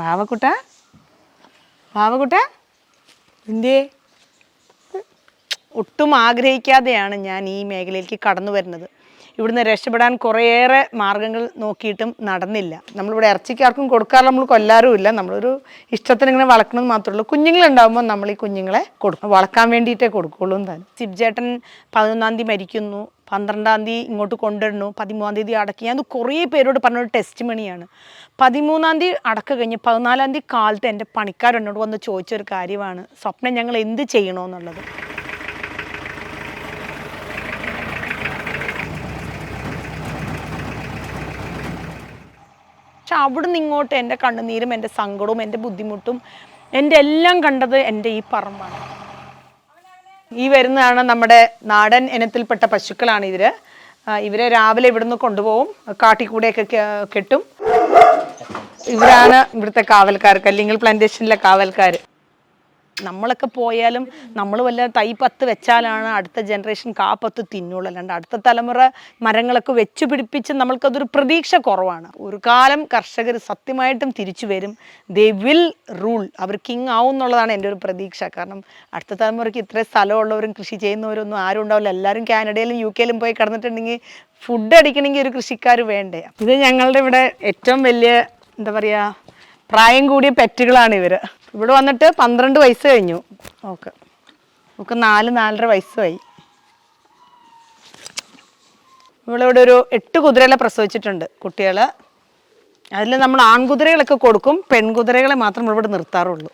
വാവക്കുട്ട ബാവക്കുട്ട? എന്തേ ഒട്ടും ആഗ്രഹിക്കാതെയാണ് ഞാൻ ഈ മേഖലയിലേക്ക് കടന്നു വരുന്നത്. ഇവിടുന്ന് രക്ഷപ്പെടാൻ കുറേയേറെ മാർഗങ്ങൾ നോക്കിയിട്ടും നടന്നില്ല. നമ്മളിവിടെ ഇറച്ചിക്കാർക്കും കൊടുക്കാറ് നമ്മൾ കൊല്ലാറുമില്ല നമ്മളൊരു ഇഷ്ടത്തിന് ഇങ്ങനെ വളർക്കണമെന്ന് മാത്രമേ ഉള്ളൂ. കുഞ്ഞുങ്ങളുണ്ടാകുമ്പോൾ നമ്മൾ ഈ കുഞ്ഞുങ്ങളെ കൊടുക്കും. വളർക്കാൻ വേണ്ടിയിട്ടേ കൊടുക്കുള്ളൂ താനും സിബ്ജേട്ടൻ പതിനൊന്നാം തീയതി മരിക്കുന്നു പന്ത്രണ്ടാം തീയതി ഇങ്ങോട്ട് കൊണ്ടുവരണു പതിമൂന്നാം തീയതി അടക്കി. ഞാൻ കുറേ പേരോട് പറഞ്ഞൊരു ടെസ്റ്റ് മണിയാണ് പതിമൂന്നാം തീയതി അടക്ക കഴിഞ്ഞ് പതിനാലാം തീയതി കാലത്ത് എന്റെ പണിക്കാരെന്നോട് വന്ന് ചോദിച്ചൊരു കാര്യമാണ്. സ്വപ്നം ഞങ്ങൾ എന്ത് ചെയ്യണമെന്നുള്ളത് പക്ഷെ അവിടുന്ന് ഇങ്ങോട്ട് എന്റെ കണ്ണുനീരും എന്റെ സങ്കടവും എന്റെ ബുദ്ധിമുട്ടും എന്റെ എല്ലാം കണ്ടത് എന്റെ ഈ പറമ്പാണ്. ഈ വരുന്നതാണ് നമ്മുടെ നാടൻ ഇനത്തിൽപ്പെട്ട പശുക്കളാണ് ഇവർ. ഇവരെ രാവിലെ ഇവിടുന്ന് കൊണ്ടുപോകും. കാട്ടിക്കൂടെയൊക്കെ കെട്ടും. ഇവരാണ് ഇവിടുത്തെ കാവൽക്കാർ കല്ലിങ്ങൽ പ്ലാന്റേഷനിലെ കാവൽക്കാർ നമ്മളൊക്കെ പോയാലും നമ്മൾ വല്ല തൈ പത്ത് വെച്ചാലാണ് അടുത്ത ജനറേഷൻ കാപ്പത്ത് തിന്നുള്ളൂ. അല്ലാണ്ട് അടുത്ത തലമുറ മരങ്ങളൊക്കെ വെച്ച് പിടിപ്പിച്ച് നമ്മൾക്കതൊരു പ്രതീക്ഷ കുറവാണ്. ഒരു കാലം കർഷകർ സത്യമായിട്ടും തിരിച്ചു വരും. ദേ വിൽ റൂൾ അവർ കിങ് ആവും എന്നുള്ളതാണ് എന്റെ ഒരു പ്രതീക്ഷ. കാരണം അടുത്ത തലമുറയ്ക്ക് ഇത്രയും സ്ഥലമുള്ളവരും കൃഷി ചെയ്യുന്നവരൊന്നും ആരും ഉണ്ടാവില്ല. എല്ലാവരും കാനഡയിലും യു കെയിലും പോയി കിടന്നിട്ടുണ്ടെങ്കിൽ ഫുഡ് അടിക്കണമെങ്കിൽ ഒരു കൃഷിക്കാർ വേണ്ടേ? ഇത് ഞങ്ങളുടെ ഇവിടെ ഏറ്റവും വലിയ എന്താ പറയുക പ്രായം കൂടിയ പെറ്റുകളാണ് ഇവർ ഇവിടെ വന്നിട്ട് പന്ത്രണ്ട് വയസ്സ് കഴിഞ്ഞു. ഓക്കെ. നമുക്ക് നാല് നാലര വയസ്സുമായി ഇവളിവിടെ ഒരു എട്ട് കുതിരകളെ പ്രസവിച്ചിട്ടുണ്ട് കുട്ടികൾ അതിൽ നമ്മൾ ആൺകുതിരകളൊക്കെ കൊടുക്കും പെൺകുതിരകളെ മാത്രം ഇവിടെ നിർത്താറുള്ളൂ.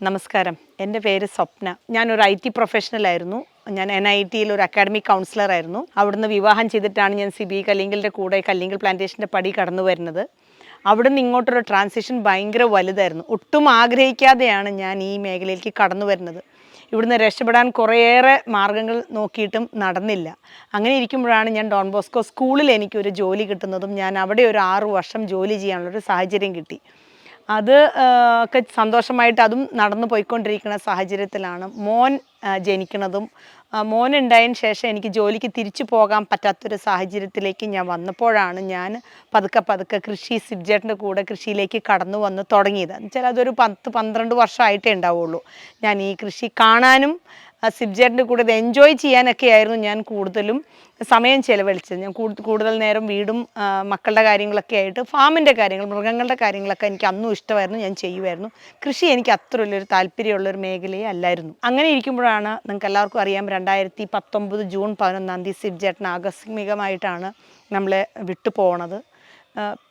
നമസ്കാരം. എന്റെ പേര് സ്വപ്ന. ഞാനൊരു ഐ ടി പ്രൊഫഷണലായിരുന്നു ഞാൻ എൻ ഐ ടിയിൽ ഒരു അക്കാഡമിക് കൗൺസിലറായിരുന്നു അവിടുന്ന് വിവാഹം ചെയ്തിട്ടാണ് ഞാൻ സിബി കല്ലിങ്കലിന്റെ കൂടെ കല്ലിങ്കൽ പ്ലാന്റേഷന്റെ പടി കടന്നു വരുന്നത്. അവിടുന്ന് ഇങ്ങോട്ടൊരു ട്രാൻസിഷൻ ഭയങ്കര വലുതായിരുന്നു. ഒട്ടും ആഗ്രഹിക്കാതെയാണ് ഞാൻ ഈ മേഖലയിലേക്ക് കടന്നു വരുന്നത്. ഇവിടുന്ന് രക്ഷപ്പെടാൻ കുറേയേറെ മാർഗങ്ങൾ നോക്കിയിട്ടും നടന്നില്ല. അങ്ങനെ ഇരിക്കുമ്പോഴാണ് ഞാൻ ഡോൺ ബോസ്കോ സ്കൂളിൽ എനിക്കൊരു ജോലി കിട്ടുന്നതും ഞാൻ അവിടെ ഒരു ആറു വർഷം ജോലി ചെയ്യാനുള്ളൊരു സാഹചര്യം കിട്ടി. അത് ഒക്കെ സന്തോഷമായിട്ട് അതും നടന്നു പോയിക്കൊണ്ടിരിക്കുന്ന സാഹചര്യത്തിലാണ് മോൻ ജനിക്കുന്നതും. മോൻ ഉണ്ടായതിന് ശേഷം എനിക്ക് ജോലിക്ക് തിരിച്ചു പോകാൻ പറ്റാത്തൊരു സാഹചര്യത്തിലേക്ക് ഞാൻ വന്നപ്പോഴാണ് ഞാൻ പതുക്കെ പതുക്കെ കൃഷി സിബ്ജേട്ടിന്റെ കൂടെ കൃഷിയിലേക്ക് കടന്നു വന്ന് തുടങ്ങിയത്. എന്നുവെച്ചാൽ അതൊരു പത്ത് പന്ത്രണ്ട് വർഷമായിട്ടേ ഉണ്ടാവുള്ളൂ. ഞാൻ ഈ കൃഷി കാണാനും ആ, സിബ്ജേട്ടിന്റെ കൂടെ ഇത് എൻജോയ് ചെയ്യാനൊക്കെ ആയിരുന്നു ഞാൻ കൂടുതലും സമയം ചിലവഴിച്ചത്. ഞാൻ കൂടു- കൂടുതൽ നേരം വീടും മക്കളുടെ കാര്യങ്ങളൊക്കെ ആയിട്ട് ഫാമിന്റെ കാര്യങ്ങൾ മൃഗങ്ങളുടെ കാര്യങ്ങളൊക്കെ എനിക്ക് അന്നും ഇഷ്ടമായിരുന്നു ഞാൻ ചെയ്യുമായിരുന്നു. കൃഷി എനിക്ക് അത്ര വലിയൊരു താല്പര്യമുള്ളൊരു മേഖലയെ അല്ലായിരുന്നു. അങ്ങനെ ഇരിക്കുമ്പോഴാണ് നിങ്ങൾക്ക് എല്ലാവർക്കും അറിയാം രണ്ടായിരത്തി പത്തൊമ്പത് ജൂൺ പതിനൊന്നാം തീയതി സിബ്ജേട്ടൻ ആകസ്മികമായിട്ടാണ് നമ്മളെ വിട്ടു പോണത്.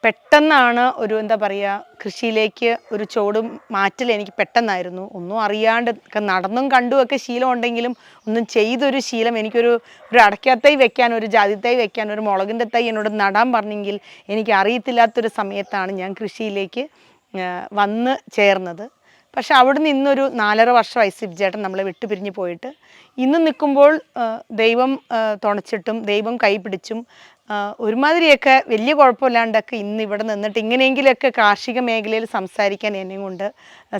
പെട്ടെന്നാണ് ഒരു എന്താ പറയുക കൃഷിയിലേക്ക് ഒരു ചോടും മാറ്റൽ എനിക്ക് പെട്ടെന്നായിരുന്നു. ഒന്നും അറിയാണ്ട് ഒക്കെ നടന്നും കണ്ടും ഒക്കെ ശീലം ഉണ്ടെങ്കിലും ഒന്നും ചെയ്തൊരു ശീലം എനിക്കൊരു ഒരു അടയ്ക്കാത്തൈ വെക്കാൻ ഒരു ജാതിത്തൈ വെക്കാൻ ഒരു മുളകിന്റെ തൈ എന്നോട് നടാൻ പറഞ്ഞെങ്കിൽ എനിക്ക് അറിയത്തില്ലാത്തൊരു സമയത്താണ് ഞാൻ കൃഷിയിലേക്ക് വന്ന് ചേർന്നത്. പക്ഷെ അവിടെ നിന്നൊരു നാലര വർഷമായി സിബ്ജേട്ടൻ നമ്മളെ വിട്ടു പിരിഞ്ഞ് പോയിട്ട് ഇന്ന് നിൽക്കുമ്പോൾ ദൈവം തുണച്ചിട്ടും ദൈവം കൈ പിടിച്ചും ആ, ഒരുമാതിരിയൊക്കെ വലിയ കുഴപ്പമില്ലാണ്ടൊക്കെ ഇന്ന് ഇവിടെ നിന്നിട്ട് ഇങ്ങനെയെങ്കിലൊക്കെ കാർഷിക മേഖലയിൽ സംസാരിക്കാൻ എന്നെ കൊണ്ട്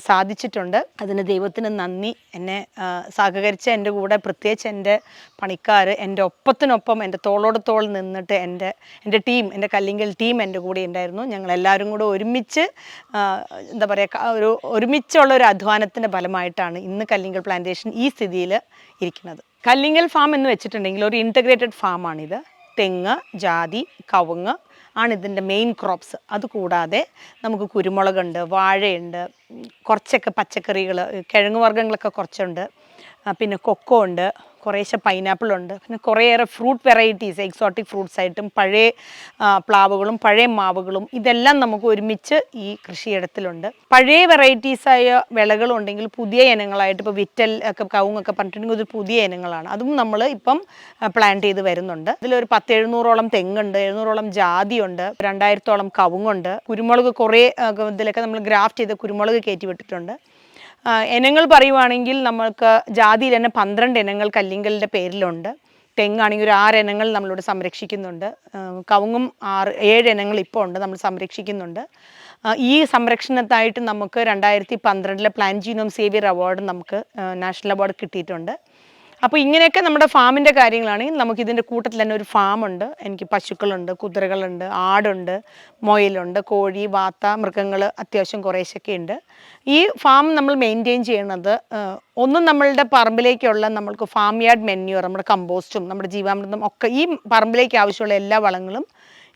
സാധിച്ചിട്ടുണ്ട്. അതിന് ദൈവത്തിന് നന്ദി. എന്നെ സഹകരിച്ച എന്റെ കൂടെ പ്രത്യേകിച്ച് എന്റെ പണിക്കാർ എന്റെ ഒപ്പത്തിനൊപ്പം എന്റെ തോളോട് തോൾ നിന്നിട്ട് എന്റെ എന്റെ ടീം എന്റെ കല്ലിങ്കൽ ടീം എന്റെ കൂടെ ഉണ്ടായിരുന്നു. ഞങ്ങൾ എല്ലാവരും കൂടെ ഒരുമിച്ച് എന്താ പറയുക ഒരു ഒരുമിച്ചുള്ള ഒരു അധ്വാനത്തിന്റെ ഫലമായിട്ടാണ് ഇന്ന് കല്ലിങ്കൽ പ്ലാന്റേഷൻ ഈ സ്ഥിതിയിൽ ഇരിക്കുന്നത്. കല്ലിങ്കൽ ഫാം എന്ന് വെച്ചിട്ടുണ്ടെങ്കിൽ ഒരു ഇന്റഗ്രേറ്റഡ് ഫാമാണിത്. തെങ്ങ് ജാതി കവുങ്ങ് ആണ് ഇതിന്റെ മെയിൻ ക്രോപ്സ് അതുകൂടാതെ നമുക്ക് കുരുമുളകുണ്ട് വാഴയുണ്ട് കുറച്ചൊക്കെ പച്ചക്കറികൾ കിഴങ്ങ് വർഗങ്ങളൊക്കെ കുറച്ചുണ്ട്. പിന്നെ കൊക്കോ ഉണ്ട്. കുറേശ്ശെ പൈനാപ്പിൾ ഉണ്ട്. പിന്നെ കുറേയേറെ ഫ്രൂട്ട് വെറൈറ്റീസ് എക്സോട്ടിക് ഫ്രൂട്ട്സ് ആയിട്ടും പഴയ പ്ലാവുകളും പഴയ മാവുകളും ഇതെല്ലാം നമുക്ക് ഒരുമിച്ച് ഈ കൃഷിയിടത്തിലുണ്ട്. പഴയ വെറൈറ്റീസായ വിളകളുണ്ടെങ്കിൽ പുതിയ ഇനങ്ങളായിട്ട് ഇപ്പോൾ വിറ്റൽ ഒക്കെ കവുങ്ങൊക്കെ പറഞ്ഞിട്ടുണ്ടെങ്കിൽ ഒരു പുതിയ ഇനങ്ങളാണ്. അതും നമ്മൾ ഇപ്പം പ്ലാൻ ചെയ്ത് വരുന്നുണ്ട്. ഇതിലൊരു പത്ത് എഴുന്നൂറോളം തെങ്ങുണ്ട് എഴുന്നൂറോളം ജാതിയുണ്ട് രണ്ടായിരത്തോളം കവുങ്ങുണ്ട്. കുരുമുളക് കുറേ ഇതിലൊക്കെ നമ്മൾ ഗ്രാഫ്റ്റ് ചെയ്ത് കുരുമുളക് കയറ്റി വിട്ടിട്ടുണ്ട്. ഇനങ്ങൾ പറയുവാണെങ്കിൽ നമ്മൾക്ക് ജാതിയിൽ തന്നെ പന്ത്രണ്ട് ഇനങ്ങൾ കല്ലിങ്കലിന്റെ പേരിലുണ്ട്. തെങ്ങാണെങ്കിൽ ഒരു ആറ് ഇനങ്ങൾ നമ്മളിവിടെ സംരക്ഷിക്കുന്നുണ്ട്. കവുങ്ങും ആറ് ഏഴ് ഇനങ്ങൾ ഇപ്പോൾ ഉണ്ട് നമ്മൾ സംരക്ഷിക്കുന്നുണ്ട്. ഈ സംരക്ഷണത്തായിട്ട് നമുക്ക് രണ്ടായിരത്തി പന്ത്രണ്ടിലെ പ്ലാൻ ജീനോം സേവിയർ അവാർഡ് നമുക്ക് നാഷണൽ അവാർഡ് കിട്ടിയിട്ടുണ്ട്. അപ്പോൾ ഇങ്ങനെയൊക്കെ നമ്മുടെ ഫാമിന്റെ കാര്യങ്ങളാണെങ്കിൽ നമുക്ക് ഇതിന്റെ കൂട്ടത്തിൽ തന്നെ ഒരു ഫാമുണ്ട്. എനിക്ക് പശുക്കളുണ്ട് കുതിരകളുണ്ട് ആടുണ്ട് മൊയിലുണ്ട് കോഴി വാത്ത മൃഗങ്ങൾ അത്യാവശ്യം കുറേശ്ശൊക്കെ ഉണ്ട്. ഈ ഫാം നമ്മൾ മെയിന്റെയിൻ ചെയ്യണത് ഒന്നും നമ്മളുടെ പറമ്പിലേക്കുള്ള നമ്മൾക്ക് ഫാം യാർഡ് മെന്യൂർ നമ്മുടെ കമ്പോസ്റ്റും നമ്മുടെ ജീവാമൃതം ഒക്കെ ഈ പറമ്പിലേക്ക് ആവശ്യമുള്ള എല്ലാ വളങ്ങളും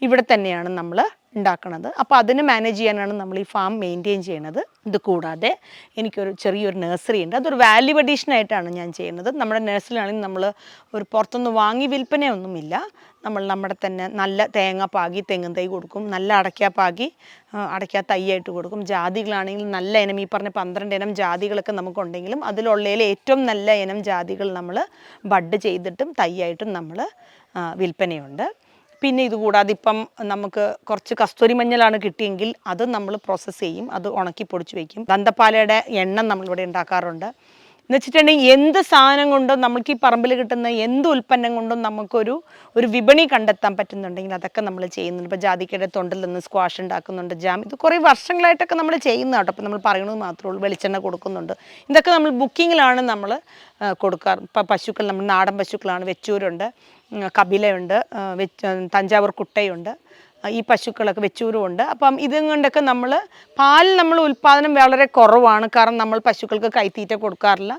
ഇവിടെ തന്നെയാണ് നമ്മൾ ഉണ്ടാക്കുന്നത് അപ്പോൾ അതിന് മാനേജ് ചെയ്യാനാണ് നമ്മൾ ഈ ഫാം മെയിന്റെയിൻ ചെയ്യണത്. ഇത് കൂടാതെ എനിക്കൊരു ചെറിയൊരു നഴ്സറി ഉണ്ട്. അതൊരു വാല്യൂ അഡീഷൻ ആയിട്ടാണ് ഞാൻ ചെയ്യുന്നത്. നമ്മുടെ നഴ്സറിയിലാണെങ്കിൽ നമ്മൾ ഒരു പുറത്തുനിന്ന് വാങ്ങി വിൽപ്പനയൊന്നുമില്ല. നമ്മൾ നമ്മുടെ തന്നെ നല്ല തേങ്ങ പാകി തെങ്ങും തൈ കൊടുക്കും. നല്ല അടയ്ക്ക പാകി അടയ്ക്ക തൈയായിട്ട് കൊടുക്കും. ജാതികളാണെങ്കിൽ നല്ല ഇനം ഈ പറഞ്ഞ പന്ത്രണ്ട് ഇനം ജാതികളൊക്കെ നമുക്കുണ്ടെങ്കിലും അതിലുള്ളതിൽ ഏറ്റവും നല്ല ഇനം ജാതികൾ നമ്മൾ ബഡ് ചെയ്തിട്ടും തൈയായിട്ടും നമ്മൾ വിൽപ്പനയുണ്ട്. പിന്നെ ഇതുകൂടാതെ ഇപ്പം നമുക്ക് കുറച്ച് കസ്തൂരി മഞ്ഞളാണ് കിട്ടിയെങ്കിൽ അത് നമ്മൾ പ്രോസസ്സ് ചെയ്യും അത് ഉണക്കി പൊടിച്ച് വയ്ക്കും ദന്തപ്പാലയുടെ എണ്ണ നമ്മളിവിടെ ഉണ്ടാക്കാറുണ്ട്. എന്ന് വെച്ചിട്ടുണ്ടെങ്കിൽ എന്ത് സാധനം കൊണ്ടും നമുക്ക് ഈ പറമ്പിൽ കിട്ടുന്ന എന്ത് ഉൽപ്പന്നം കൊണ്ടും നമുക്കൊരു ഒരു വിപണി കണ്ടെത്താൻ പറ്റുന്നുണ്ടെങ്കിൽ അതൊക്കെ നമ്മൾ ചെയ്യുന്നുണ്ട്. ഇപ്പോൾ ജാതിക്കയുടെ തൊണ്ടിൽ നിന്ന് സ്ക്വാഷ് ഉണ്ടാക്കുന്നുണ്ട് ജാം ഇത് കുറേ വർഷങ്ങളായിട്ടൊക്കെ നമ്മൾ ചെയ്യുന്ന കേട്ടോ. അപ്പോൾ നമ്മൾ പറയണത് മാത്രമേ ഉള്ളൂ വെളിച്ചെണ്ണ കൊടുക്കുന്നുണ്ട്. ഇതൊക്കെ നമ്മൾ ബുക്കിങ്ങിലാണ് നമ്മൾ കൊടുക്കാറ്. ഇപ്പം പശുക്കൾ നമ്മൾ നാടൻ പശുക്കളാണ് വെച്ചൂരുണ്ട് കപിലയുണ്ട് തഞ്ചാവൂർ കുട്ടയുണ്ട് ഈ പശുക്കളൊക്കെ വെച്ചൂരും ഉണ്ട് അപ്പം ഇതും കൊണ്ടൊക്കെ നമ്മൾ പാൽ നമ്മൾ ഉൽപ്പാദനം വളരെ കുറവാണ്. കാരണം നമ്മൾ പശുക്കൾക്ക് കൈത്തീറ്റ കൊടുക്കാറില്ല.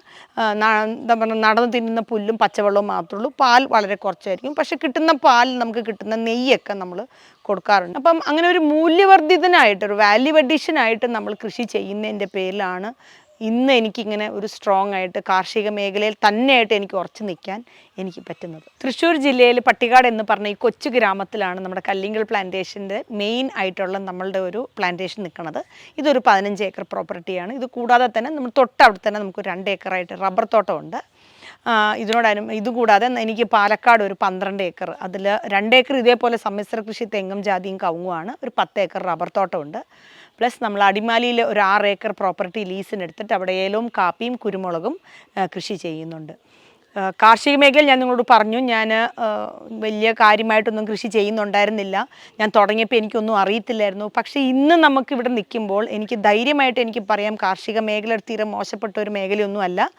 എന്താ പറയുക നടന്ന് തിന്നുന്ന പുല്ലും പച്ചവെള്ളവും മാത്രമേ ഉള്ളൂ. പാൽ വളരെ കുറച്ചായിരിക്കും. പക്ഷെ കിട്ടുന്ന പാൽ നമുക്ക് കിട്ടുന്ന നെയ്യൊക്കെ നമ്മൾ കൊടുക്കാറുണ്ട്. അപ്പം അങ്ങനെ ഒരു മൂല്യവർദ്ധിതനായിട്ട് ഒരു വാല്യൂ അഡീഷനായിട്ട് നമ്മൾ കൃഷി ചെയ്യുന്നതിന്റെ പേരിലാണ് ഇന്ന് എനിക്കിങ്ങനെ ഒരു സ്ട്രോങ് ആയിട്ട് കാർഷിക മേഖലയിൽ തന്നെയായിട്ട് എനിക്ക് ഉറച്ചു നിൽക്കാൻ എനിക്ക് പറ്റുന്നത്. തൃശ്ശൂർ ജില്ലയിൽ പട്ടിക്കാട് എന്ന് പറഞ്ഞ ഈ കൊച്ചു ഗ്രാമത്തിലാണ് നമ്മുടെ കല്ലിങ്കൽ പ്ലാന്റേഷന്റെ മെയിൻ ആയിട്ടുള്ള നമ്മളുടെ ഒരു പ്ലാന്റേഷൻ നിൽക്കുന്നത്. ഇതൊരു പതിനഞ്ച് ഏക്കർ പ്രോപ്പർട്ടിയാണ് ഇത് കൂടാതെ തന്നെ നമ്മൾ തൊട്ടവിടെ തന്നെ നമുക്ക് രണ്ട് ഏക്കറായിട്ട് റബ്ബർ തോട്ടമുണ്ട്. ഇതിനോടനും ഇതുകൂടാതെ എനിക്ക് പാലക്കാട് ഒരു പന്ത്രണ്ട് ഏക്കർ അതിൽ രണ്ട് ഏക്കർ ഇതേപോലെ സമ്മിശ്ര കൃഷി തെങ്ങും ജാതിയും കവുങ്ങുമാണ് ഒരു പത്ത് ഏക്കർ റബ്ബർ തോട്ടമുണ്ട്. പ്ലസ് നമ്മൾ അടിമാലിയിൽ ഒരു ആറ് ഏക്കർ പ്രോപ്പർട്ടി ലീസിന് എടുത്തിട്ട് അവിടെ ഏലവും കാപ്പിയും കുരുമുളകും കൃഷി ചെയ്യുന്നുണ്ട്. കാർഷിക മേഖല ഞാൻ നിങ്ങളോട് പറഞ്ഞു ഞാൻ വലിയ കാര്യമായിട്ടൊന്നും കൃഷി ചെയ്യുന്നുണ്ടായിരുന്നില്ല. ഞാൻ തുടങ്ങിയപ്പോൾ എനിക്കൊന്നും അറിയത്തില്ലായിരുന്നു. പക്ഷേ ഇന്ന് നമുക്ക് ഇവിടെ നിൽക്കുമ്പോൾ എനിക്ക് ധൈര്യമായിട്ട് എനിക്ക് പറയാം കാർഷിക മേഖല തീരെ മോശപ്പെട്ട ഒരു മേഖലയൊന്നും അല്ല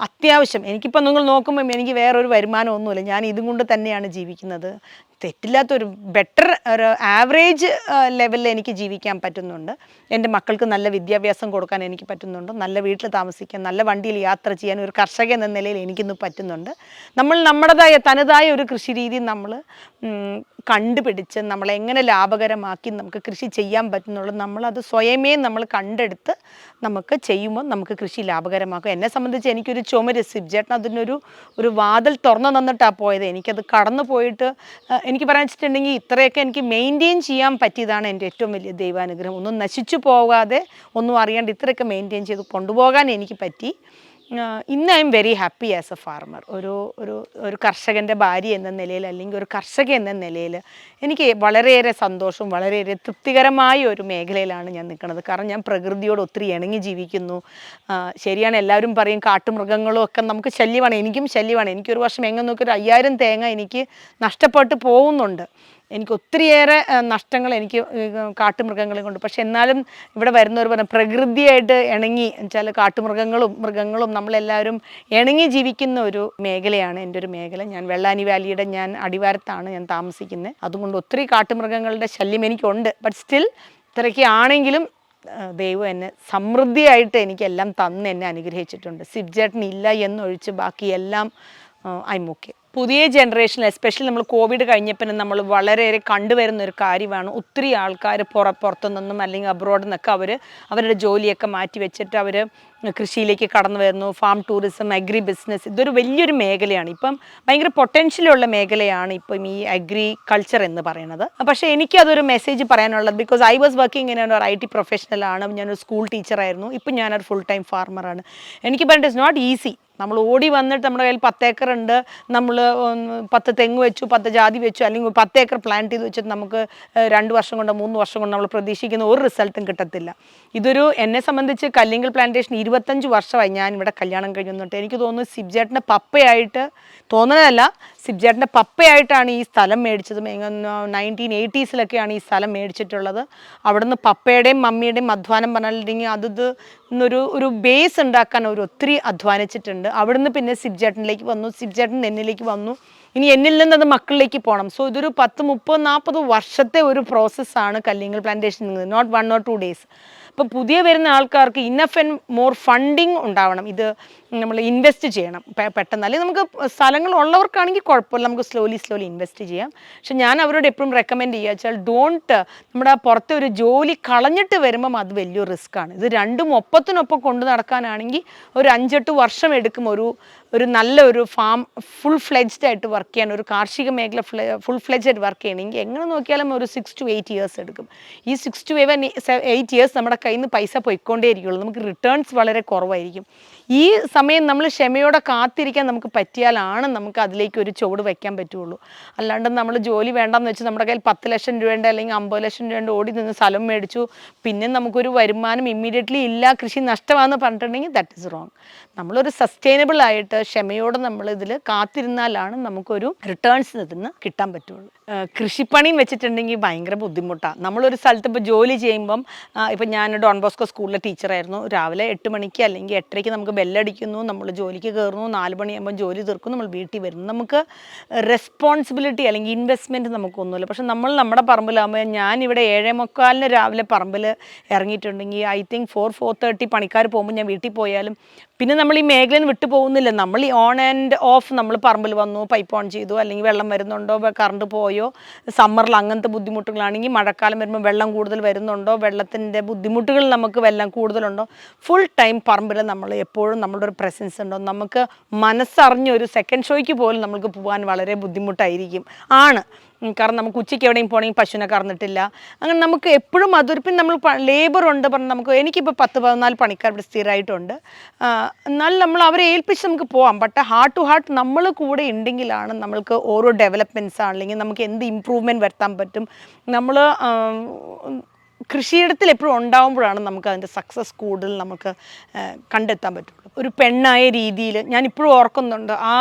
അത്യാവശ്യം. എനിക്കിപ്പോൾ നിങ്ങൾ നോക്കുമ്പം എനിക്ക് വേറൊരു വരുമാനമൊന്നുമില്ല. ഞാൻ ഇതും കൊണ്ട് തന്നെയാണ് ജീവിക്കുന്നത്. തെറ്റില്ലാത്തൊരു ബെറ്റർ ഒരു ആവറേജ് ലെവലിൽ എനിക്ക് ജീവിക്കാൻ പറ്റുന്നുണ്ട്. എന്റെ മക്കൾക്ക് നല്ല വിദ്യാഭ്യാസം കൊടുക്കാൻ എനിക്ക് പറ്റുന്നുണ്ട്. നല്ല വീട്ടിൽ താമസിക്കാൻ നല്ല വണ്ടിയിൽ യാത്ര ചെയ്യാൻ ഒരു കർഷകൻ എന്ന നിലയിൽ എനിക്കിന്ന് പറ്റുന്നുണ്ട്. നമ്മൾ നമ്മുടേതായ തനതായ ഒരു കൃഷി രീതി നമ്മൾ കണ്ടുപിടിച്ച് നമ്മളെങ്ങനെ ലാഭകരമാക്കി നമുക്ക് കൃഷി ചെയ്യാൻ പറ്റുന്നുള്ളൂ നമ്മളത് സ്വയമേ നമ്മൾ കണ്ടെടുത്ത് നമുക്ക് ചെയ്യുമ്പോൾ നമുക്ക് കൃഷി ലാഭകരമാക്കും. എന്നെ സംബന്ധിച്ച് എനിക്കൊരു ചുമര് സിബ്ജേട്ടൻ അതിനൊരു ഒരു വാതിൽ തുറന്നു തന്നിട്ടാണ് പോയത്. എനിക്കത് കടന്നു പോയിട്ട് എനിക്ക് പറയാൻ വെച്ചിട്ടുണ്ടെങ്കിൽ ഇത്രയൊക്കെ എനിക്ക് മെയിന്റെയിൻ ചെയ്യാൻ പറ്റിയതാണ് എന്റെ ഏറ്റവും വലിയ ദൈവാനുഗ്രഹം. ഒന്നും നശിച്ചു പോകാതെ ഒന്നും അറിയാണ്ട് ഇത്രയൊക്കെ മെയിന്റെയിൻ ചെയ്ത് കൊണ്ടുപോകാൻ എനിക്ക് പറ്റി. ഇന്ന് I am very happy as a farmer ഒരു ഒരു ഒരു കർഷകന്റെ ഭാര്യ എന്ന നിലയിൽ അല്ലെങ്കിൽ ഒരു കർഷക എന്ന നിലയിൽ എനിക്ക് വളരെയേറെ സന്തോഷവും വളരെയേറെ തൃപ്തികരമായ ഒരു മേഖലയിലാണ് ഞാൻ നിൽക്കുന്നത്. കാരണം ഞാൻ പ്രകൃതിയോട് ഒത്തിരി ഇണങ്ങി ജീവിക്കുന്നു. ശരിയാണ് എല്ലാവരും പറയും കാട്ടുമൃഗങ്ങളും ഒക്കെ നമുക്ക് ശല്യമാണ് എനിക്കും ശല്യമാണ്. എനിക്കൊരു വർഷം എങ്ങനെ നോക്കി ഒരു അയ്യായിരം തേങ്ങ എനിക്ക് നഷ്ടപ്പെട്ട് പോകുന്നുണ്ട്. എനിക്ക് ഒത്തിരിയേറെ നഷ്ടങ്ങൾ എനിക്ക് കാട്ടുമൃഗങ്ങളെ കൊണ്ട്. പക്ഷെ എന്നാലും ഇവിടെ വരുന്നവർ പറഞ്ഞ പ്രകൃതിയായിട്ട് ഇണങ്ങി വെച്ചാൽ കാട്ടുമൃഗങ്ങളും മൃഗങ്ങളും നമ്മളെല്ലാവരും ഇണങ്ങി ജീവിക്കുന്ന ഒരു മേഖലയാണ് എന്റെ ഒരു മേഖല. ഞാൻ വെള്ളാനി വാലിയുടെ ഞാൻ അടിവാരത്താണ് ഞാൻ താമസിക്കുന്നത്. അതുകൊണ്ട് ഒത്തിരി കാട്ടുമൃഗങ്ങളുടെ ശല്യം എനിക്കുണ്ട്. ബട്ട് സ്റ്റിൽ ഇത്രയ്ക്ക് ആണെങ്കിലും ദൈവം എന്നെ സമൃദ്ധിയായിട്ട് എനിക്കെല്ലാം തന്ന് എന്നെ അനുഗ്രഹിച്ചിട്ടുണ്ട്. സിബ്ജേട്ടൻ ഇല്ല എന്നൊഴിച്ച് ബാക്കി എല്ലാം ഐ ഓക്കെ പുതിയ ജനറേഷൻ എസ്പെഷ്യലി നമ്മൾ കോവിഡ് കഴിഞ്ഞപ്പിന് നമ്മൾ വളരെയേറെ കണ്ടുവരുന്ന ഒരു കാര്യമാണ്. ഒത്തിരി ആൾക്കാർ പുറ പുറത്തു നിന്നും അല്ലെങ്കിൽ അബ്രോഡിൽ നിന്നൊക്കെ അവർ അവരുടെ ജോലിയൊക്കെ മാറ്റി വെച്ചിട്ട് അവർ കൃഷിയിലേക്ക് കടന്നു വരുന്നു. ഫാം ടൂറിസം അഗ്രി ബിസിനസ് ഇതൊരു വലിയൊരു മേഖലയാണ്. ഇപ്പം ഭയങ്കര പൊട്ടൻഷ്യലുള്ള മേഖലയാണ് ഇപ്പം ഈ അഗ്രികൾച്ചർ എന്ന് പറയുന്നത്. പക്ഷേ എനിക്ക് അതൊരു മെസ്സേജ് പറയാനുള്ളത് because I was working in ഒരു ഐ ടി പ്രൊഫഷണലാണ് ഞാനൊരു സ്കൂൾ ടീച്ചറായിരുന്നു ഇപ്പം ഞാനൊരു ഫുൾ ടൈം ഫാർമറാണ് എനിക്ക് പറഞ്ഞിട്ട് ഇറ്റ്സ് നോട്ട് ഈസി നമ്മൾ ഓടി വന്നിട്ട് നമ്മുടെ കയ്യിൽ പത്ത് ഏക്കർ ഉണ്ട്. നമ്മൾ പത്ത് തെങ്ങ് വെച്ചു പത്ത് ജാതി വെച്ചു അല്ലെങ്കിൽ പത്ത് ഏക്കർ പ്ലാന്റ് ചെയ്ത് വെച്ചിട്ട് നമുക്ക് രണ്ട് വർഷം കൊണ്ടോ മൂന്ന് വർഷം കൊണ്ടോ നമ്മൾ പ്രതീക്ഷിക്കുന്ന ഒരു റിസൾട്ടും കിട്ടത്തില്ല. ഇതൊരു എന്നെ സംബന്ധിച്ച് കല്ലിങ്കൽ പ്ലാന്റേഷൻ ഇരുപത് ഇരുപത്തഞ്ച് വർഷമായി ഞാൻ ഇവിടെ കല്യാണം കഴിഞ്ഞു വന്നിട്ട് എനിക്ക് തോന്നുന്നു സിബ്ജേട്ടന്റെ പപ്പയായിട്ട് തോന്നുന്നതല്ല സിബ്ജേട്ടന്റെ പപ്പയായിട്ടാണ് ഈ സ്ഥലം മേടിച്ചത്. നയന്റീൻ എയ്റ്റീസിലൊക്കെയാണ് ഈ സ്ഥലം മേടിച്ചിട്ടുള്ളത്. അവിടുന്ന് പപ്പയുടെയും മമ്മിയുടെയും അധ്വാനം പറഞ്ഞിട്ടുണ്ടെങ്കിൽ അത് ഇന്നൊരു ഒരു ബേസ് ഉണ്ടാക്കാൻ അവർ ഒത്തിരി അധ്വാനിച്ചിട്ടുണ്ട്. അവിടുന്ന് പിന്നെ സിബ്ജേട്ടനിലേക്ക് വന്നു. സിബ്ജേട്ടൻ എന്നിലേക്ക് വന്നു. ഇനി എന്നിൽ നിന്ന് അത് മക്കളിലേക്ക് പോകണം. സോ ഇതൊരു പത്ത് മുപ്പത് നാൽപ്പത് വർഷത്തെ ഒരു പ്രോസസ്സാണ് Kallingal plantation not one or two days അപ്പോൾ പുതിയ വരുന്ന ആൾക്കാർക്ക് ഇന്നഫ് ആൻഡ് മോർ ഫണ്ടിങ് ഉണ്ടാവണം. ഇത് നമ്മൾ ഇൻവെസ്റ്റ് ചെയ്യണം. പെട്ടെന്ന്. അല്ലെങ്കിൽ നമുക്ക് സ്ഥലങ്ങൾ ഉള്ളവർക്കാണെങ്കിൽ കുഴപ്പമില്ല. നമുക്ക് സ്ലോലി സ്ലോലി ഇൻവെസ്റ്റ് ചെയ്യാം. പക്ഷെ ഞാൻ അവരോട് എപ്പോഴും റെക്കമെൻഡ് ചെയ്യുക വെച്ചാൽ ഡോണ്ട് നമ്മുടെ പുറത്തെ ഒരു ജോലി കളഞ്ഞിട്ട് വരുമ്പം അത് വലിയൊരു റിസ്ക്കാണ് ഇത് രണ്ടും ഒപ്പത്തിനൊപ്പം കൊണ്ടു നടക്കാനാണെങ്കിൽ ഒരു അഞ്ചെട്ട് വർഷം എടുക്കും ഒരു ഒരു നല്ല ഒരു ഫാം ഫുൾ ഫ്ലെജ്ഡ് ആയിട്ട് വർക്ക് ചെയ്യാൻ. ഒരു കാർഷിക മേഖല ഫുൾ ഫ്ലെജ്ഡ് ആയിട്ട് വർക്ക് ചെയ്യണമെങ്കിൽ എങ്ങനെ നോക്കിയാലും ഒരു സിക്സ് ടു എയ്റ്റ് ഇയേഴ്സ് എടുക്കും. ഈ six to even eight years നമ്മുടെ കയ്യിൽ നിന്ന് പൈസ പൊയ്ക്കൊണ്ടേയിരിക്കുള്ളൂ. നമുക്ക് റിട്ടേൺസ് വളരെ കുറവായിരിക്കും. ഈ സമയം നമ്മൾ ക്ഷമയോടെ കാത്തിരിക്കാൻ നമുക്ക് പറ്റിയാലാണ് നമുക്ക് അതിലേക്ക് ഒരു ചുവട് വയ്ക്കാൻ പറ്റുള്ളൂ. അല്ലാണ്ട് നമ്മൾ ജോലി വേണ്ടെന്ന് വെച്ച് നമ്മുടെ കയ്യിൽ പത്ത് ലക്ഷം രൂപേന്റെ അല്ലെങ്കിൽ അമ്പത് ലക്ഷം രൂപേന്റെ ഓടി നിന്ന് സ്ഥലം മേടിച്ചു പിന്നെ നമുക്കൊരു വരുമാനം ഇമ്മീഡിയറ്റ്ലി ഇല്ല കൃഷി നഷ്ടമാണെന്ന് പറഞ്ഞിട്ടുണ്ടെങ്കിൽ ദാറ്റ് ഇസ് റോങ് നമ്മളൊരു സസ്റ്റൈനബിൾ ആയിട്ട് ക്ഷമയോടെ നമ്മൾ ഇതിൽ കാത്തിരുന്നാലാണ് നമുക്കൊരു റിട്ടേൺസ് ഇതിന്ന് കിട്ടാൻ പറ്റുള്ളൂ. കൃഷിപ്പണി കൃഷിപ്പണിയും വെച്ചിട്ടുണ്ടെങ്കിൽ ഭയങ്കര ബുദ്ധിമുട്ടാണ് നമ്മളൊരു സ്ഥലത്ത് ഇപ്പോൾ ജോലി ചെയ്യുമ്പം ഇപ്പം ഞാൻ ഡോൺ ബോസ്കോ സ്കൂളിലെ ടീച്ചറായിരുന്നു രാവിലെ എട്ട് മണിക്ക് അല്ലെങ്കിൽ എട്ടരയ്ക്ക് നമുക്ക് ബെല്ലടിക്കുന്നു നമ്മൾ ജോലിക്ക് കയറുന്നു നാല് മണിയാകുമ്പോൾ ജോലി തീർക്കുന്നു നമ്മൾ വീട്ടിൽ വരുന്നു. നമുക്ക് റെസ്പോൺസിബിലിറ്റി അല്ലെങ്കിൽ ഇൻവെസ്റ്റ്മെന്റ് നമുക്കൊന്നുമില്ല. പക്ഷെ നമ്മൾ നമ്മുടെ പറമ്പിലാകുമ്പോൾ ഞാൻ ഇവിടെ ഏഴേ മുക്കാലിന് രാവിലെ പറമ്പിൽ ഇറങ്ങിയിട്ടുണ്ടെങ്കിൽ I think four four thirty പണിക്കാർ പോകുമ്പോൾ ഞാൻ വീട്ടിൽ പോയാലും പിന്നെ നമ്മൾ ഈ മേഖലയിൽ വിട്ടു പോകുന്നില്ല നമ്മൾ ഈ ഓൺ ആൻഡ് ഓഫ് നമ്മൾ പറമ്പിൽ വന്നു പൈപ്പ് ഓൺ ചെയ്തു അല്ലെങ്കിൽ വെള്ളം വരുന്നുണ്ടോ കറണ്ട് പോയോ സമ്മറിൽ അങ്ങനത്തെ ബുദ്ധിമുട്ടുകളാണെങ്കിൽ മഴക്കാലം വരുമ്പോൾ വെള്ളം കൂടുതൽ വരുന്നുണ്ടോ വെള്ളത്തിന്റെ ബുദ്ധിമുട്ടുകൾ നമുക്ക് വെള്ളം കൂടുതലുണ്ടോ ഫുൾ ടൈം പറമ്പിൽ നമ്മൾ എപ്പോഴും നമ്മുടെ ഒരു പ്രസൻസ് ഉണ്ടോ? നമുക്ക് മനസ്സറിഞ്ഞ ഒരു സെക്കൻഡ് ഷോയ്ക്ക് പോലും നമുക്ക് പോകാൻ വളരെ ബുദ്ധിമുട്ടായിരിക്കും. ആണ്. കാരണം നമുക്ക് ഉച്ചയ്ക്ക് എവിടെയും പോകണമെങ്കിൽ പശുവിനെ കറന്നിട്ടില്ല. അങ്ങനെ നമുക്ക് എപ്പോഴും അതൊരു പിന്നെ നമ്മൾ ലേബർ ഉണ്ട് പറഞ്ഞാൽ നമുക്ക് എനിക്കിപ്പോൾ പത്ത് പതിനാല് പണിക്കാർ ഇവിടെ സ്ഥിരമായിട്ടുണ്ട്. എന്നാൽ നമ്മൾ അവരെ ഏൽപ്പിച്ച് നമുക്ക് പോകാം ബട്ട് ഹാർട്ട് ടു ഹാർട്ട് നമ്മൾ കൂടെ ഉണ്ടെങ്കിലാണ് നമ്മൾക്ക് ഓരോ ഡെവലപ്മെന്റ്സ് ആണെങ്കിൽ നമുക്ക് എന്ത് ഇമ്പ്രൂവ്മെന്റ് വരുത്താൻ പറ്റും. നമ്മൾ കൃഷിയിടത്തിൽ എപ്പോഴും ഉണ്ടാകുമ്പോഴാണ് നമുക്ക് അതിന്റെ സക്സസ് കൂടുതൽ നമുക്ക് കണ്ടെത്താൻ പറ്റുള്ളൂ. ഒരു പെണ്ണായ രീതിയിൽ ഞാൻ ഇപ്പോഴും ഓർക്കുന്നുണ്ട്. ആ,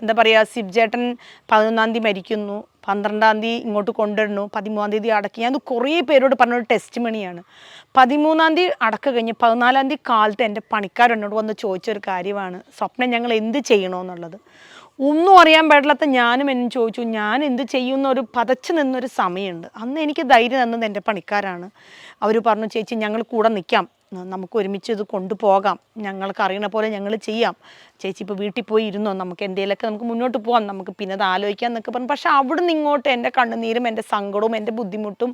എന്താ പറയുക സിബ്ജേട്ടൻ പതിനൊന്നാം തീയതി മരിക്കുന്നു. പന്ത്രണ്ടാം തീയതി ഇങ്ങോട്ട് കൊണ്ടുവരണു പതിമൂന്നാം തീയതി അടക്കി. ഞാൻ കുറേ പേരോട് പറഞ്ഞൊരു ടെസ്റ്റ് മണിയാണ് പതിമൂന്നാം തീയതി അടക്ക കഴിഞ്ഞ് പതിനാലാം തീയതി കാലത്ത് എന്റെ പണിക്കാരെന്നോട് വന്ന് ചോദിച്ചൊരു കാര്യമാണ്. സ്വപ്നം ഞങ്ങൾ എന്ത് ചെയ്യണമെന്നുള്ളത്. ഒന്നും അറിയാൻ പാടില്ലാത്ത ഞാനും എന്നും ചോദിച്ചു. ഞാൻ എന്ത് ചെയ്യുന്ന ഒരു പതച്ച് നിന്നൊരു സമയമുണ്ട്. അന്ന് എനിക്ക് ധൈര്യം തന്നത് എന്റെ പണിക്കാരാണ്. അവർ പറഞ്ഞു ചേച്ചി ഞങ്ങൾ കൂടെ നിൽക്കാം. നമുക്ക് ഒരുമിച്ച് ഇത് കൊണ്ടുപോകാം. ഞങ്ങൾക്ക് അറിയണ പോലെ ഞങ്ങൾ ചെയ്യാം. ചേച്ചി ഇപ്പോൾ വീട്ടിൽ പോയി ഇരുന്നോ? നമുക്ക് എന്തെങ്കിലുമൊക്കെ നമുക്ക് മുന്നോട്ട് പോകാം നമുക്ക് പിന്നെ അത് ആലോചിക്കാം എന്നൊക്കെ പറഞ്ഞു. പക്ഷെ അവിടുന്ന് ഇങ്ങോട്ട് എന്റെ കണ്ണുനീരും എന്റെ സങ്കടവും എന്റെ ബുദ്ധിമുട്ടും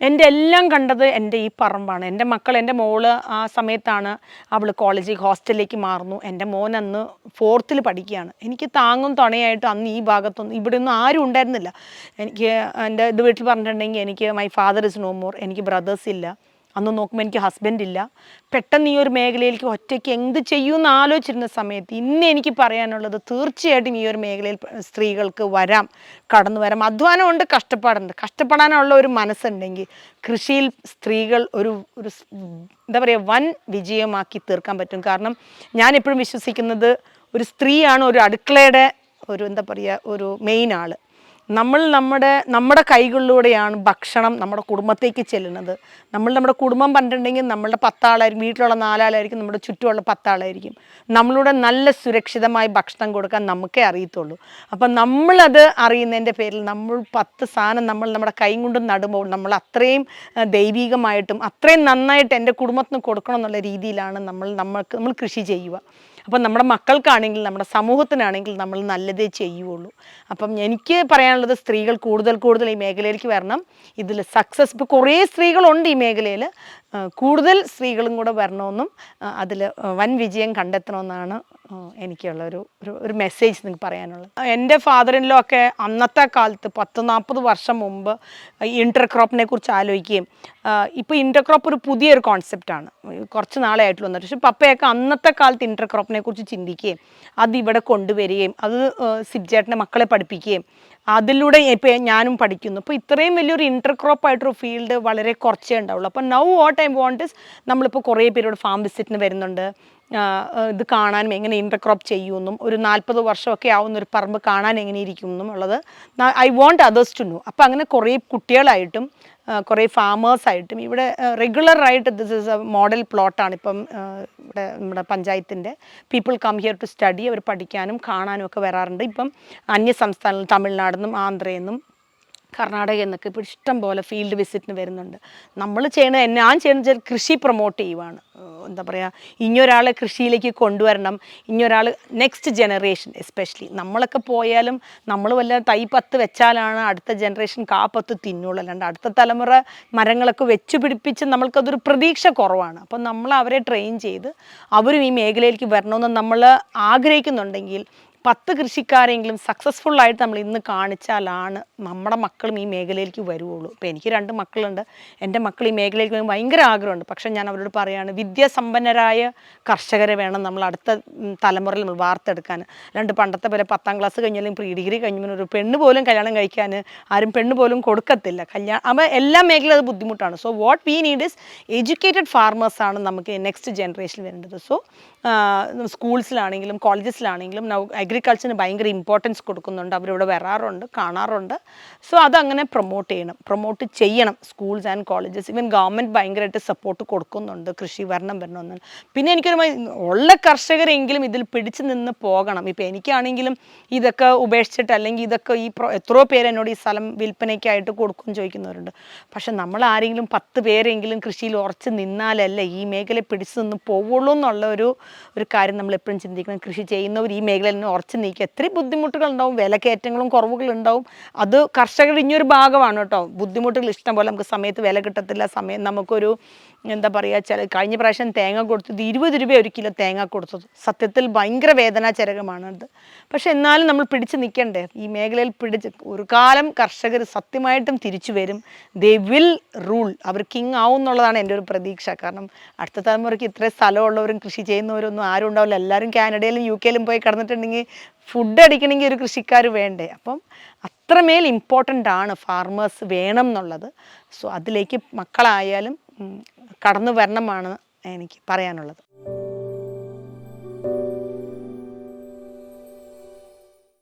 എന്റെ എല്ലാം കണ്ടത് എന്റെ ഈ പറമ്പാണ്. എന്റെ മക്കൾ എന്റെ മോൾ ആ സമയത്താണ് അവൾ കോളേജിൽ ഹോസ്റ്റലിലേക്ക് മാറുന്നു. എന്റെ മോൻ അന്ന് ഫോർത്തിൽ പഠിക്കുകയാണ്. എനിക്ക് താങ്ങും തുണയായിട്ട് അന്ന് ഈ ഭാഗത്തൊന്നും ഇവിടെ ഒന്നും ആരും ഉണ്ടായിരുന്നില്ല. എനിക്ക് എന്റെ ഇത് വീട്ടിൽ പറഞ്ഞിട്ടുണ്ടെങ്കിൽ എനിക്ക് my father is no more എനിക്ക് ബ്രദേഴ്സ് ഇല്ല. അന്ന് നോക്കുമ്പോൾ എനിക്ക് ഹസ്ബൻഡ് ഇല്ല. പെട്ടെന്ന് ഈ ഒരു മേഖലയിലേക്ക് ഒറ്റയ്ക്ക് എന്ത് ചെയ്യൂ എന്ന് ആലോചിച്ചിരുന്ന സമയത്ത് ഇന്ന് എനിക്ക് പറയാനുള്ളത് തീർച്ചയായിട്ടും ഈ ഒരു മേഖലയിൽ സ്ത്രീകൾക്ക് വരാം കടന്നു വരാം. അധ്വാനമുണ്ട് കഷ്ടപ്പാടുണ്ട്. കഷ്ടപ്പെടാനുള്ള ഒരു മനസ്സുണ്ടെങ്കിൽ കൃഷിയിൽ സ്ത്രീകൾ ഒരു ഒരു എന്താ പറയുക വൻ വിജയമാക്കി തീർക്കാൻ പറ്റും. കാരണം ഞാൻ എപ്പോഴും വിശ്വസിക്കുന്നത് ഒരു സ്ത്രീയാണ് ഒരു അടുക്കളയുടെ ഒരു എന്താ പറയുക ഒരു മെയിൻ ആൾ. നമ്മൾ നമ്മുടെ നമ്മുടെ കൈകളിലൂടെയാണ് ഭക്ഷണം നമ്മുടെ കുടുംബത്തേക്ക് ചെല്ലുന്നത്. നമ്മൾ നമ്മുടെ കുടുംബം പറഞ്ഞിട്ടുണ്ടെങ്കിൽ നമ്മളുടെ പത്താളായിരിക്കും വീട്ടിലുള്ള നാലാളായിരിക്കും നമ്മുടെ ചുറ്റുമുള്ള പത്താളായിരിക്കും. നമ്മളുടെ നല്ല സുരക്ഷിതമായി ഭക്ഷണം കൊടുക്കാൻ നമുക്കേ അറിയത്തുള്ളൂ. അപ്പം നമ്മളത് അറിയുന്നതിന്റെ പേരിൽ നമ്മൾ പത്ത് സാധനം നമ്മൾ നമ്മുടെ കൈ കൊണ്ട് നടുമ്പോൾ നമ്മൾ അത്രയും ദൈവികമായിട്ടും അത്രയും നന്നായിട്ട് എന്റെ കുടുംബത്തിന് കൊടുക്കണം എന്നുള്ള രീതിയിലാണ് നമ്മൾ നമ്മൾക്ക് നമ്മൾ കൃഷി ചെയ്യുക. അപ്പം നമ്മുടെ മക്കൾക്കാണെങ്കിൽ നമ്മുടെ സമൂഹത്തിനാണെങ്കിൽ നമ്മൾ നല്ലതേ ചെയ്യുള്ളൂ അപ്പം എനിക്ക് പറയാനുള്ളത് സ്ത്രീകൾ കൂടുതൽ കൂടുതൽ ഈ മേഖലയിലേക്ക് വരണം. ഇതിൽ സക്സസ് ഇപ്പോൾ കുറേ സ്ത്രീകളുണ്ട് ഈ മേഖലയിൽ. കൂടുതൽ സ്ത്രീകളും കൂടെ വരണമെന്നും അതിൽ വൻ വിജയം കണ്ടെത്തണമെന്നാണ് ആ, എനിക്കുള്ള ഒരു ഒരു മെസ്സേജ് നിങ്ങൾക്ക് പറയാനുള്ളത്. എന്റെ ഫാദറിനിലോ ഒക്കെ അന്നത്തെ കാലത്ത് പത്ത് നാൽപ്പത് വർഷം മുമ്പ് ഇന്റർക്രോപ്പിനെ കുറിച്ച് ആലോചിക്കുകയും ഇപ്പോൾ ഇന്റർക്രോപ്പ് ഒരു പുതിയൊരു കോൺസെപ്റ്റാണ് കുറച്ച് നാളെ വന്നിട്ട് പക്ഷെ പപ്പയൊക്കെ അന്നത്തെ കാലത്ത് ഇന്റർക്രോപ്പിനെ കുറിച്ച് ചിന്തിക്കുകയും അത് ഇവിടെ കൊണ്ടുവരികയും അത് സിബ്ജേട്ടന്റെ മക്കളെ പഠിപ്പിക്കുകയും അതിലൂടെ ഇപ്പോൾ ഞാനും പഠിക്കുന്നു. അപ്പോൾ ഇത്രയും വലിയൊരു ഇന്റർക്രോപ്പ് ആയിട്ടൊരു ഫീൽഡ് വളരെ കുറച്ചേ ഉണ്ടാവുള്ളൂ. അപ്പോൾ now what I want is നമ്മളിപ്പോൾ കുറേ പേരോട് ഫാം വിസിറ്റിന് വരുന്നുണ്ട്. ഇത് കാണാനും എങ്ങനെ ഇന്റർക്രോപ്പ് ചെയ്യുമെന്നും ഒരു നാൽപ്പത് വർഷമൊക്കെ ആവുന്ന ഒരു പറമ്പ് കാണാൻ എങ്ങനെ ഇരിക്കും എന്നും ഉള്ളത് I want others to know അപ്പോൾ അങ്ങനെ കുറേ കുട്ടികളായിട്ടും കുറേ ഫാമേഴ്സായിട്ടും ഇവിടെ റെഗുലറായിട്ട് ദിസ് ഇസ് എ മോഡൽ പ്ലോട്ടാണ് ഇപ്പം ഇവിടെ നമ്മുടെ പഞ്ചായത്തിന്റെ. People come here to study അവർ പഠിക്കാനും കാണാനും ഒക്കെ വരാറുണ്ട്. ഇപ്പം അന്യ സംസ്ഥാനങ്ങളിൽ തമിഴ്നാടിൽ നിന്നും ആന്ധ്രയിൽ നിന്നും കർണാടക എന്നൊക്കെ ഇപ്പോൾ ഇഷ്ടം പോലെ ഫീൽഡ് വിസിറ്റിന് വരുന്നുണ്ട്. നമ്മൾ ചെയ്യണ ഞാൻ ചെയ്യുന്നത് കൃഷി പ്രൊമോട്ട് ചെയ്യുവാണ്. എന്താ പറയുക ഇനിയൊരാളെ കൃഷിയിലേക്ക് കൊണ്ടുവരണം. ഇനിയൊരാൾ നെക്സ്റ്റ് ജനറേഷൻ എസ്പെഷ്യലി നമ്മളൊക്കെ പോയാലും നമ്മൾ വല്ല തൈ പത്ത് വെച്ചാലാണ് അടുത്ത ജനറേഷൻ കാ പത്ത് തിന്നുള്ളൂ. അല്ലാണ്ട് അടുത്ത തലമുറ മരങ്ങളൊക്കെ വെച്ച് പിടിപ്പിച്ച് നമ്മൾക്കതൊരു പ്രതീക്ഷ കുറവാണ്. അപ്പം നമ്മൾ അവരെ ട്രെയിൻ ചെയ്ത് അവരും ഈ മേഖലയിലേക്ക് വരണമെന്ന് നമ്മൾ ആഗ്രഹിക്കുന്നുണ്ടെങ്കിൽ പത്ത് കൃഷിക്കാരെങ്കിലും സക്സസ്ഫുൾ ആയിട്ട് നമ്മൾ ഇന്ന് കാണിച്ചാലാണ് നമ്മുടെ മക്കളും ഈ മേഖലയിലേക്ക് വരുവുള്ളൂ. ഇപ്പോൾ എനിക്ക് രണ്ട് മക്കളുണ്ട്. എന്റെ മക്കൾ ഈ മേഖലയിലേക്ക് വരുമ്പോൾ ഭയങ്കര ആഗ്രഹമുണ്ട്. പക്ഷേ ഞാൻ അവരോട് പറയുകയാണ് വിദ്യാസമ്പന്നരായ കർഷകരെ വേണം നമ്മൾ അടുത്ത തലമുറയിൽ നമ്മൾ വാർത്തെടുക്കാൻ. അല്ലാണ്ട് പണ്ടത്തെ പോലെ പത്താം ക്ലാസ് കഴിഞ്ഞാലും പ്രീ ഡിഗ്രി കഴിഞ്ഞാലും ഒരു പെണ്ണ് പോലും കല്യാണം കഴിക്കാൻ ആരും പെണ്ണ് പോലും കൊടുക്കത്തില്ല. കല്യാണം അപ്പോൾ എല്ലാ മേഖലയും അത് ബുദ്ധിമുട്ടാണ്. So what we need is educated ഫാർമേഴ്സാണ് നമുക്ക് നെക്സ്റ്റ് ജനറേഷൻ വരേണ്ടത്. സോ സ്കൂൾസിലാണെങ്കിലും കോളേജസിലാണെങ്കിലും നൗ അഗ്രികൾച്ചറിന് ഭയങ്കര ഇമ്പോർട്ടൻസ് കൊടുക്കുന്നുണ്ട്. അവരിവിടെ വരാറുണ്ട് കാണാറുണ്ട്. സോ അതങ്ങനെ പ്രൊമോട്ട് ചെയ്യണം. പ്രൊമോട്ട് ചെയ്യണം schools and colleges even government ഭയങ്കരമായിട്ട് സപ്പോർട്ട് കൊടുക്കുന്നുണ്ട് കൃഷി വരണം വരണമെന്ന്. പിന്നെ എനിക്കൊരു ഉള്ള കർഷകരെങ്കിലും ഇതിൽ പിടിച്ചു നിന്ന് പോകണം. ഇപ്പം എനിക്കാണെങ്കിലും ഇതൊക്കെ ഉപേക്ഷിച്ചിട്ട് അല്ലെങ്കിൽ ഇതൊക്കെ ഈ എത്രയോ പേര് എന്നോട് ഈ സ്ഥലം വിൽപ്പനയ്ക്കായിട്ട് കൊടുക്കും ചോദിക്കുന്നവരുണ്ട്. പക്ഷെ നമ്മൾ ആരെങ്കിലും പത്ത് പേരെങ്കിലും കൃഷിയിൽ ഉറച്ച് നിന്നാലല്ലേ ഈ മേഖല പിടിച്ചു നിന്ന് പോവുള്ളൂ എന്നുള്ള ഒരു ഒരു കാര്യം നമ്മൾ എപ്പോഴും ചിന്തിക്കണം. കൃഷി ചെയ്യുന്നവർ ഈ മേഖലയിൽ നിന്ന് ഉറച്ചു നീക്കുക എത്ര ബുദ്ധിമുട്ടുകൾ ഉണ്ടാവും വിലക്കയറ്റങ്ങളും കുറവുകളും ഉണ്ടാവും അത് കർഷകരുടെ ഇനിയൊരു ഭാഗമാണ് കേട്ടോ. ബുദ്ധിമുട്ടുകൾ ഇഷ്ടം പോലെ നമുക്ക് സമയത്ത് വില കിട്ടത്തില്ല. സമയം നമുക്കൊരു എന്താ പറയുക ചില കഴിഞ്ഞ പ്രാവശ്യം തേങ്ങ കൊടുത്തത് ഇരുപത് രൂപ ഒരു കിലോ തേങ്ങ കൊടുത്തത്. സത്യത്തിൽ ഭയങ്കര വേദനാചരകമാണത് പക്ഷെ എന്നാലും നമ്മൾ പിടിച്ച് നിൽക്കണ്ടേ. ഈ മേഖലയിൽ പിടിച്ച് ഒരു കാലം കർഷകർ സത്യമായിട്ടും തിരിച്ചു വരും. ദേ വിൽ റൂൾ അവർ കിങ് ആവും എന്നുള്ളതാണ് എന്റെ ഒരു പ്രതീക്ഷ. കാരണം അടുത്ത തലമുറയ്ക്ക് ഇത്രയും സ്ഥലമുള്ളവരും കൃഷി ചെയ്യുന്നവരൊന്നും ആരും ഉണ്ടാവില്ല. എല്ലാവരും കാനഡയിലും യു കെയിലും പോയി കിടന്നിട്ടുണ്ടെങ്കിൽ ഫുഡ് അടിക്കണമെങ്കിൽ ഒരു കൃഷിക്കാർ വേണ്ടേ. അപ്പം അത്രമേൽ ഇമ്പോർട്ടന്റ് ആണ് ഫാർമേഴ്സ് വേണം എന്നുള്ളത്. സോ അതിലേക്ക് മക്കളായാലും കടന്നു വരണമെന്നാണ് എനിക്ക് പറയാനുള്ളത്.